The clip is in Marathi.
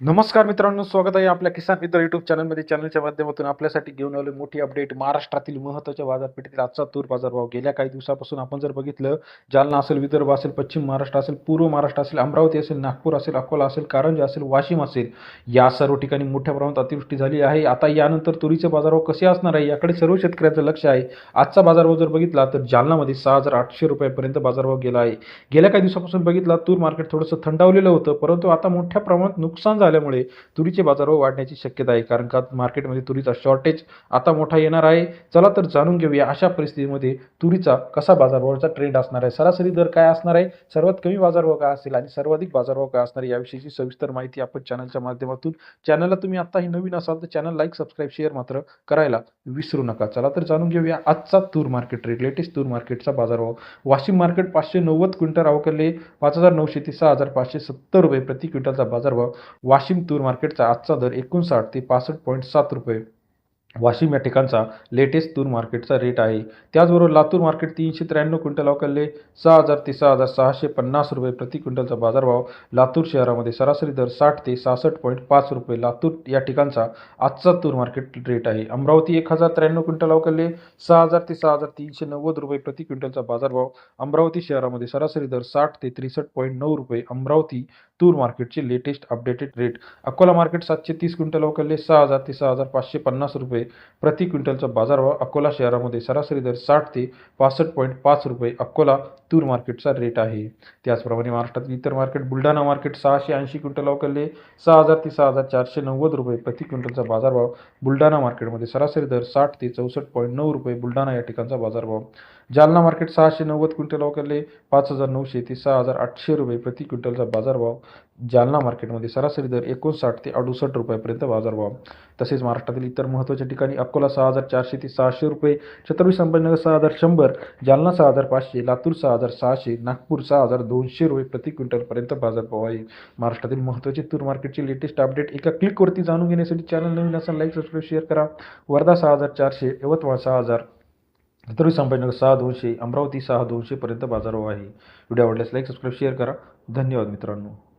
नमस्कार मित्रांनो स्वागत आहे आपल्या किसान मित्र युट्यूब चॅनलमध्ये चॅनलच्या माध्यमातून आपल्यासाठी घेऊन आलो मोठी अपडेट महाराष्ट्रातील महत्त्वाच्या बाजारपेठेतील आजचा तूर बाजारभाव गेल्या काही दिवसापासून आपण जर बघितलं जालना असेल विदर्भ असेल पश्चिम महाराष्ट्र असेल पूर्व महाराष्ट्र असेल अमरावती असेल नागपूर असेल अकोला असेल कारंजा असेल वाशिम असेल या सर्व ठिकाणी मोठ्या प्रमाणात अतिवृष्टी झाली आहे. आता यानंतर तुरीचे बाजारभाव कसे असणार आहे याकडे सर्व शेतकऱ्यांचं लक्ष आहे. आजचा बाजारभाव जर बघितला तर जालनामध्ये सहा हजार आठशे रुपयापर्यंत बाजारभाव गेला आहे. गेल्या काही दिवसापासून बघितला तूर मार्केट थोडंसं थंडावलेलं होतं परंतु आता मोठ्या प्रमाणात नुकसान झालं आल्यामुळे तुरीचे बाजारभाव वाढण्याची शक्यता आहे. कारण का? मार्केटमध्ये तुरीचा शॉर्टेज आता मोठा येणार आहे. चला तर जाणून घेऊया अशा परिस्थितीमध्ये तुरीचा कसा बाजारभावाचा ट्रेंड असणार आहे. सरासरी दर काय असणार आहे? सर्वात कमी बाजारभाव काय असेल आणि सर्वाधिक बाजारभाव काय असणार आहे याविषयीची सविस्तर माहिती आपण चॅनलच्या माध्यमातून चॅनलला तुम्ही आत्ताही नवीन असाल तर चॅनल लाईक सबस्क्राईब शेअर मात्र करायला विसरू नका. चला तर जाणून घेऊया आजचा तूर मार्केट रेट लेटेस्ट तूर मार्केटचा बाजारभाव. वाशिम मार्केट पाचशे नव्वद क्विंटल अवकरले पाच हजार नऊशे ते सहा हजार पाचशे सत्तर रुपये प्रति क्विंटलचा बाजारभाव. वाशिम तूर मार्केटचा आजचा दर एकोणसाठ ते पासष्ट पॉईंट सात रुपये. वाशिम या ठिकाणचा लेटेस्ट तूर मार्केटचा रेट आहे. त्याचबरोबर लातूर मार्केट तीनशे त्र्याण्णव क्विंटल अवकरले सहा हजार ते सहा हजार सहाशे पन्नास रुपये प्रति क्विंटलचा बाजारभाव. लातूर शहरामध्ये सरासरी दर साठ ते सहासष्ट पॉईंट पाच रुपये. लातूर या ठिकाणचा आजचा तूर मार्केट रेट आहे. अमरावती एक हजार त्र्याण्णव क्विंटल अवकरले सहा हजार ते सहा हजार तीनशे नव्वद रुपये प्रति क्विंटलचा बाजारभाव. अमरावती शहरामध्ये सरासरी दर साठ ते त्रेसष्ट पॉईंट नऊ रुपये. अमरावती तूर मार्केटचे latest updated rate Akola market सातशे तीस क्विंटल अवकरले सहा हजार ते सहा हजार पाचशे पन्नास रुपये. प्रति क्विंटलचा बाजारभाव अकोला शहरामध्ये सरासरी दर साठ ते पासष्ट पॉईंट पाच रुपये अकोला तूर मार्केटचा रेट आहे. त्याचप्रमाणे महाराष्ट्रातील इतर मार्केट बुलढाणा मार्केट सहाशे ऐंशी क्विंटल अवकलले सहा हजार ते सहा हजार चारशे नव्वद रुपये प्रति क्विंटलचा बाजारभाव बुलढाणा मार्केटमध्ये सरासरी दर साठ ते चौसष्ट पॉईंट नऊ रुपये बुलढाणा या ठिकाणचा बाजारभाव. जालना मार्केट सहाशे नव्वद क्विंटल अवकलले पाच हजार नऊशे ते सहा हजार आठशे रुपये प्रति क्विंटलचा बाजारभाव. जालना मार्केटमध्ये सरासरी दर एकोणसाठ ते अडुसष्ट रुपयापर्यंत बाजारभाव तसेच महाराष्ट्रातील इतर महत्त्वाच्या ठिकाणी अकोला सहा हजार चारशे ते सहाशे रुपये छत्रपती संभाजीनगर सहा हजार शंभर जालना सहा हजार पाचशे लातूर सहा हजार सहाशे नागपूर सहा हजार दोनशे रुपये प्रति क्विंटलपर्यंत बाजारभाव आहे महाराष्ट्रातील महत्त्वाचे तूर मार्केटचे लेटेस्ट अपडेट एका क्लिकवरती जाणून घेण्यासाठी चॅनल नवीन असाल लाईक सबस्क्राईब शेअर करा. वर्धा सहा हजार चारशे यवतमाळ सहा हजार छत्रपती संभाजीनगर सहा दोनशे अमरावती सहा दोनशेपर्यंत बाजारभाव आहे व्हिडिओ आवडल्यास लाईक सबस्क्राईब शेअर करा. धन्यवाद मित्रांनो.